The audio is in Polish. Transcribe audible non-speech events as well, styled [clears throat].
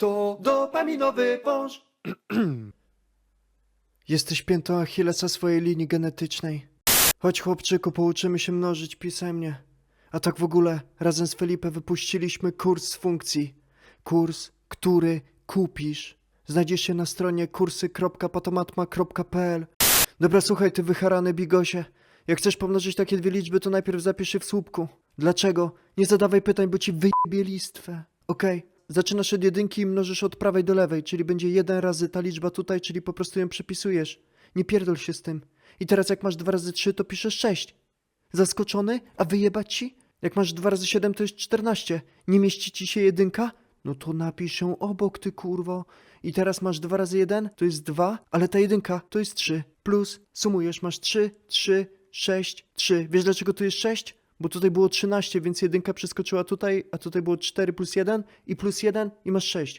To dopaminowy wąż. [clears throat] Jesteś piętą Achillesa swojej linii genetycznej. Chodź chłopczyku, pouczymy się mnożyć pisemnie. A tak w ogóle, razem z Felipe wypuściliśmy kurs funkcji. Kurs, który kupisz. Znajdziesz się na stronie kursy.patomatma.pl Dobra, słuchaj, ty wycharany bigosie. Jak chcesz pomnożyć takie dwie liczby, to najpierw zapisz je w słupku. Dlaczego? Nie zadawaj pytań, bo ci wyjebie listwę. Okej, zaczynasz od jedynki i mnożysz od prawej do lewej, czyli będzie jeden razy ta liczba tutaj, czyli po prostu ją przepisujesz. Nie pierdol się z tym. I teraz jak masz dwa razy trzy, to piszesz sześć. Zaskoczony? A wyjebać ci? Jak masz dwa razy siedem, to jest czternaście. Nie mieści ci się jedynka? No to napisz ją obok, ty kurwo. I teraz masz dwa razy jeden, to jest dwa, ale ta jedynka to jest trzy. Plus sumujesz, masz trzy, trzy, sześć, trzy. Wiesz dlaczego tu jest sześć? Bo tutaj było 13, więc jedynka przeskoczyła tutaj, a tutaj było 4 plus 1 i plus 1 i masz 6.